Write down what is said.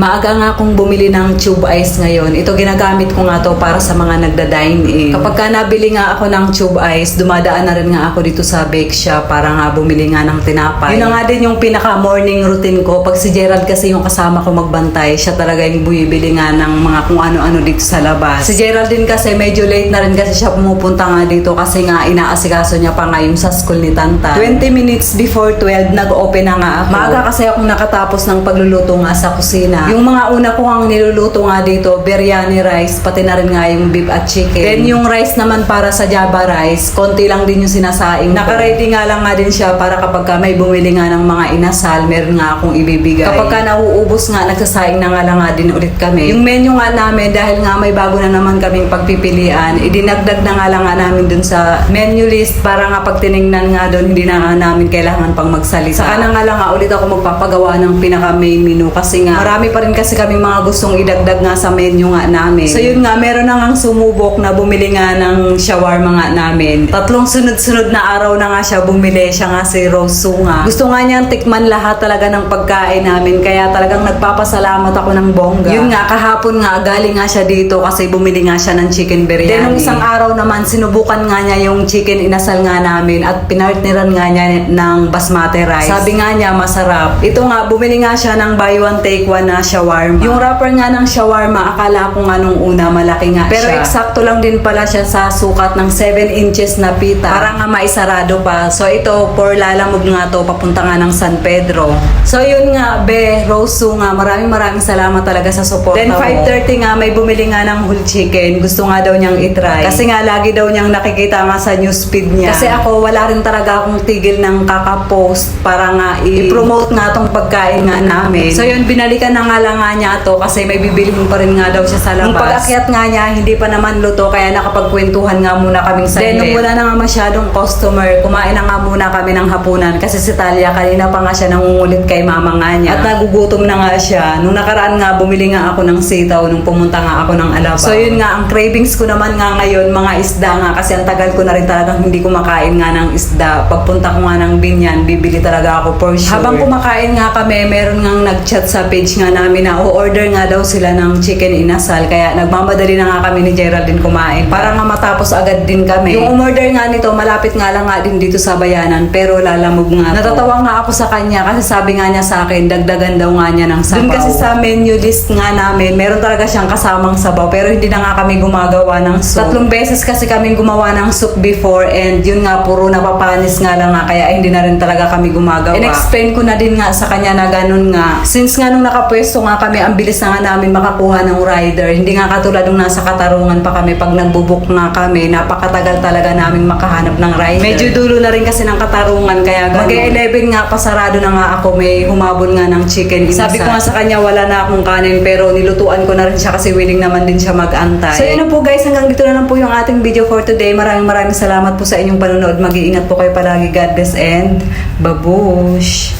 Maaga nga akong bumili ng tube ice ngayon. Ito ginagamit ko nga to para sa mga nagda-dine in. Kapag ka nabili nga ako ng tube ice, dumadaan na rin nga ako dito sa bake shop para nga bumili nga ng tinapay. Yun na nga din yung pinaka morning routine ko. Pag si Gerald kasi yung kasama ko magbantay, siya talaga yung bumibili nga ng mga kung ano-ano dito sa labas. Si Gerald din kasi medyo late na rin kasi siya pumupunta nga dito kasi nga inaasikaso niya pa nga yung sa school ni Tanta. 20 minutes before 12, nag-open na nga ako. Maaga kasi akong nakatapos ng pagluluto nga sa kusina. Yung mga una ko ang niluluto nga dito, biryani rice, pati na rin nga yung beef at chicken. Then yung rice naman para sa Java rice, konti lang din yung sinasaing. Nakaready nga lang nga din siya para kapag ka may bumili nga ng mga inasal, meron nga akong ibibigay. Kapag ka nauubos nga, nagsasaing na nga lang nga din ulit kami. Yung menu nga namin, dahil nga may bago na naman kaming pagpipilian, idinagdag na nga lang nga namin dun sa menu list para nga pag tinignan nga doon, hindi na nga namin kailangan pang magsalita. Saka na nga lang nga ulit ako magpapagawa ng pinaka main menu kasi nga marami pa rin kasi kami mga gustong idagdag nga sa menu nga namin. So yun nga, meron na nga sumubok na bumili nga ng shawarma nga namin. Tatlong sunod-sunod na araw na nga siya bumili. Siya nga si Rose Su nga. Gusto nga niyang tikman lahat talaga ng pagkain namin kaya talagang nagpapasalamat ako ng bongga. Yun nga, kahapon nga, galing nga siya dito kasi bumili nga siya ng chicken biryani. Then nung isang araw naman, sinubukan nga niya yung chicken inasal nga namin at pinartneran nga niya ng basmati rice. Sabi nga niya, masarap. Ito nga, bumili nga siya ng buy one take one na shawarma. Yung wrapper nga ng shawarma, akala ko nga nung una malaki nga Pero siya. eksakto lang din pala siya sa sukat ng 7 inches na pita. Para nga maisarado pa. So ito, for lalamog nga to, papunta nga ng San Pedro. So yun nga, Be, Rosu nga, maraming maraming salamat talaga sa support Then 5.30 nga, may bumili nga ng whole chicken. Gusto nga daw niyang itry. Kasi nga, lagi daw niyang nakikita nga sa newsfeed niya. Kasi ako, wala rin talaga akong tigil ng kakapost para nga i-promote nga tong pagkain nga namin. So yun, binalikan na nga lang nga niya to kasi may bibilihin pa rin nga daw siya sa labas. Nung pag-akyat nga niya, hindi pa naman luto kaya nakapagkwentuhan nga muna kaming sa Then nung wala na nga masyadong customer, kumain na nga muna kami ng hapunan kasi si Talia kanina pa nga siya nangungulit kay mama nga niya. At nagugutom na nga siya. Nung nakaraan nga, bumili nga ako ng sitaw nung pumunta nga ako ng Alabang. So yun nga, ang cravings ko naman nga ngayon, mga isda nga kasi ang tagal ko na rin talagang hindi kumakain nga ng isda. Pagpunta ko nga ng binyan, bibili talaga ako for sure. Habang kumakain nga kami, meron nga nag-chat sa page nga namin na o-order nga daw sila ng chicken inasal. Kaya nagmamadali na nga kami ni Geraldine kumain. Para nga matapos agad din kami. Yung umorder nga nito, malapit nga lang nga din dito sa bayanan. Pero lalamog nga. Natatawa nga ako sa kanya kasi sabi nga niya sa akin, dagdagan daw nga niya ng sabaw. Dun kasi sa menu list nga namin, meron talaga siyang kasamang sabaw. Pero hindi na nga kami gumagawa ng soup. Tatlong beses kasi kami gumawa ng soup before and yun nga, puro napapanis nga lang nga. Kaya hindi na rin talaga kami gumagawa. In-explain ko na din nga sa kanya na ganun nga. Since nga nung nakapwesto nga kami, ang bilis na nga namin makakuha ng rider. Hindi nga katulad nung nasa katarungan pa kami pag nagbubuk nga kami, napakatagal talaga namin makahanap ng rider. Medyo dulo na rin kasi ng katarungan kaya ganun. Mag-11 nga, pasarado na nga ako, may humabon nga ng chicken inasal. Sabi ko nga sa kanya, wala na akong kanin pero nilutuan ko na rin siya kasi willing naman din siya mag-antay. So yun na po guys, hanggang dito na lang po yung ating video for today. Maraming maraming salamat po sa inyong panonood. Mag-iingat po kayo palagi. God bless and babush!